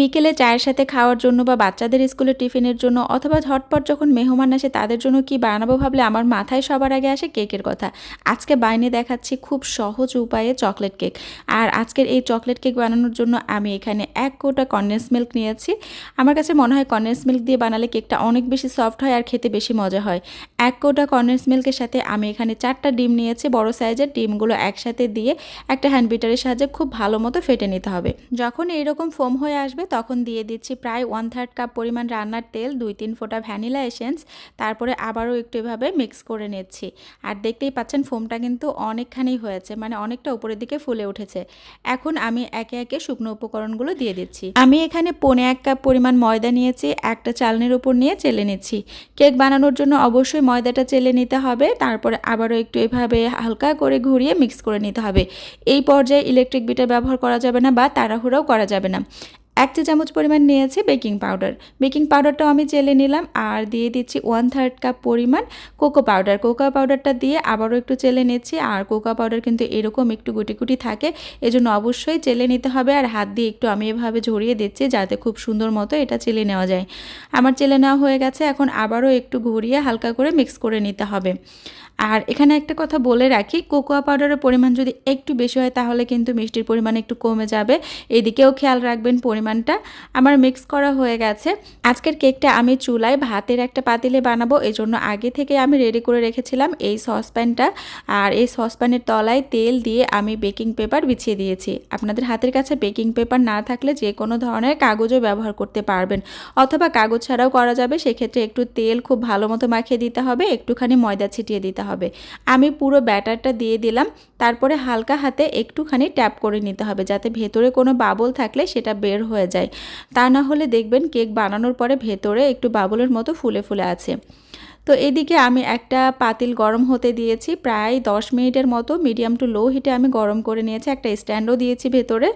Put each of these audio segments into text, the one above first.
বিকেলে চায়ের সাথে খাওয়ার জন্য বা বাচ্চাদের স্কুলে টিফিনের জন্য অথবা ঝটপট যখন মেহমান আসে তাদের জন্য কি বানাবো ভাবলে আমার মাথায় সবার আগে আসে কেকের কথা। আজকে বাইনে দেখাচ্ছি খুব সহজ উপায়ে চকলেট কেক। আর আজকের এই চকলেট কেক বানানোর জন্য আমি এখানে এক কোটা কন্ডেন্স মিল্ক নিয়েছি। আমার কাছে মনে হয় কন্ডেন্স মিল্ক দিয়ে বানালে কেকটা অনেক বেশি সফট হয় আর খেতে বেশি মজা হয়। এক কোটা কন্ডেন্স মিল্কের সাথে আমি এখানে চারটা ডিম নিয়েছি, বড় সাইজের ডিমগুলো একসাথে দিয়ে একটা হ্যান্ড বিটারের সাহায্যে খুব ভালো মতো ফেটে নিতে হবে। যখন এইরকম ফোম হয়ে আসবে তখন দিয়ে দিচ্ছি প্রায় ওয়ান থার্ড কাপ পরিমাণ রান্নার তেল, দুই তিন ফোঁটা ভ্যানিলা এসেন্স তারপরে আবারও একটু এভাবে মিক্স করে নিচ্ছি। আর দেখতেই পাচ্ছেন ফোমটা কিন্তু অনেকখানি হয়েছে মানে অনেকটা উপরের দিকে ফুলে উঠেছে। এখন আমি একে একে শুকনো উপকরণগুলো দিয়ে দিচ্ছি। আমি এখানে পনে এক কাপ পরিমাণ ময়দা নিয়েছি, একটা চালনির উপর নিয়ে চেলে নিচ্ছি। কেক বানানোর জন্য অবশ্যই ময়দাটা চেলে নিতে হবে, তারপরে আবারও একটু এভাবে হালকা করে ঘুরিয়ে মিক্স করে নিতে হবে। এই পর্যায়ে ইলেকট্রিক বিটার ব্যবহার করা যাবে না বা তাড়াহুড়াও করা যাবে না। এক চা চামচ পরিমাণ নিয়েছি বেকিং পাউডার। বেকিং পাউডারটাও আমি চেলে নিলাম আর দিয়ে দিচ্ছি ওয়ান থার্ড কাপ পরিমাণ কোকো পাউডার। কোকো পাউডারটা দিয়ে আবারও একটু চেলে নিচ্ছি আর কোকো পাউডার কিন্তু এরকম একটু গুটি গুটি থাকে, এজন্য অবশ্যই চেলে নিতে হবে আর হাত দিয়ে একটু আমি এভাবে ঝরিয়ে দিচ্ছি যাতে খুব সুন্দর মতো এটা চেলে নেওয়া যায়। আমার চেলে নেওয়া হয়ে গেছে, এখন আবারও একটু ঘুরিয়ে হালকা করে মিক্স করে নিতে হবে। আর এখানে একটা কথা বলে রাখি, কোকোয়া পাউডারের পরিমাণ যদি একটু বেশি হয় তাহলে কিন্তু মিষ্টির পরিমাণ একটু কমে যাবে। এদিকেও খেয়াল রাখবেন পরিমাণটা। আমার মিক্স করা হয়ে গেছে। আজকের কেকটা আমি চুলায় ভাতের একটা পাতিলে বানাবো। এই জন্য আগে থেকে আমি রেডি করে রেখেছিলাম এই সসপ্যানটা আর এই সসপ্যানের তলায় তেল দিয়ে আমি বেকিং পেপার বিছিয়ে দিয়েছি। আপনাদের হাতের কাছে বেকিং পেপার না থাকলে যে কোনো ধরনের কাগজও ব্যবহার করতে পারবেন। অথবা কাগজ ছাড়াও করা যাবে। সেক্ষেত্রে একটু তেল খুব ভালো মতো মাখিয়ে দিতে হবে। একটুখানি ময়দা ছিটিয়ে দিতে হবে। আমি পুরো ব্যাটারটা দিয়ে দিলাম, তারপরে হালকা হাতে একটুখানি ট্যাপ করে নিতে হবে যাতে ভেতরে কোনো বাবল থাকলে সেটা বের হয়ে যায়। তা না হলে দেখবেন কেক বানানোর পরে ভেতরে একটু বাবলের মতো ফুলে ফুলে আছে। তো এদিকে আমি একটা পাতিল গরম হতে দিয়েছি, প্রায় দশ মিনিটের মতো মিডিয়াম টু লো হিটে আমি গরম করে নিয়েছি, একটা স্ট্যান্ডও দিয়েছি ভেতরে।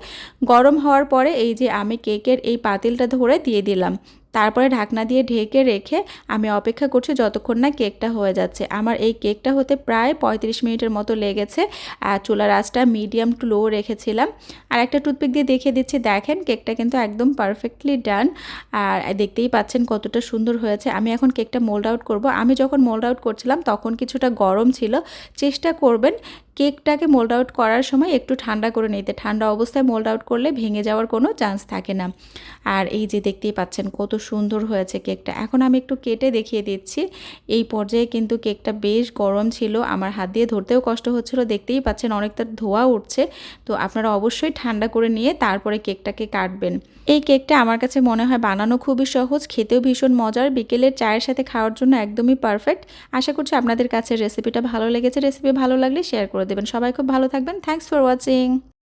গরম হওয়ার পরে এই যে আমি কেকের এই পাতিলটা ধরে দিয়ে দিলাম। তারপরে ঢাকনা দিয়ে ঢেকে রেখে আমি অপেক্ষা করছি যতক্ষণ না কেকটা হয়ে যাচ্ছে। আমার এই কেকটা হতে প্রায় পঁয়ত্রিশ মিনিটের মতো লেগেছে। আর চুলার আঁচটা মিডিয়াম টু লো রেখেছিলাম। আর একটা টুথপিক দিয়ে দেখিয়ে দিচ্ছি। দেখেন কেকটা কিন্তু একদম পারফেক্টলি ডান আর দেখতেই পাচ্ছেন কতটা সুন্দর হয়েছে। আমি এখন কেকটা মোল্ড আউট করব। আমি যখন মোল্ড আউট করছিলাম তখন কিছুটা গরম ছিল। চেষ্টা করবেন কেকটাকে মোল্ড আউট করার সময় একটু ঠান্ডা করে নিতে। ঠান্ডা অবস্থায় মোল্ড আউট করলে ভেঙে যাওয়ার কোনো চান্স থাকে না। আর এই যে দেখতেই পাচ্ছেন, কত সুন্দর হয়েছে কেকটা। এখন আমি একটু কেটে দেখিয়ে দিচ্ছি। এই পর্যায়ে কিন্তু কেকটা বেশ গরম ছিল। আমার হাত দিয়ে ধরতেও কষ্ট হচ্ছিল। দেখতেই পাচ্ছেন, অনেকটা ধোয়া উঠছে। তো আপনারা অবশ্যই ঠান্ডা করে নিয়ে তারপরে কেকটাকে কাটবেন। এই কেকটা আমার কাছে মনে হয় বানানো খুবই সহজ, খেতেও ভীষণ মজার। বিকেলের চায়ের সাথে খাওয়ার জন্য একদমই পারফেক্ট আশা করছি আপনাদের কাছে রেসিপিটা ভালো লেগেছে। রেসিপি ভালো লাগলে শেয়ার করে দেবেন। সবাই খুব ভালো থাকবেন। Thanks for watching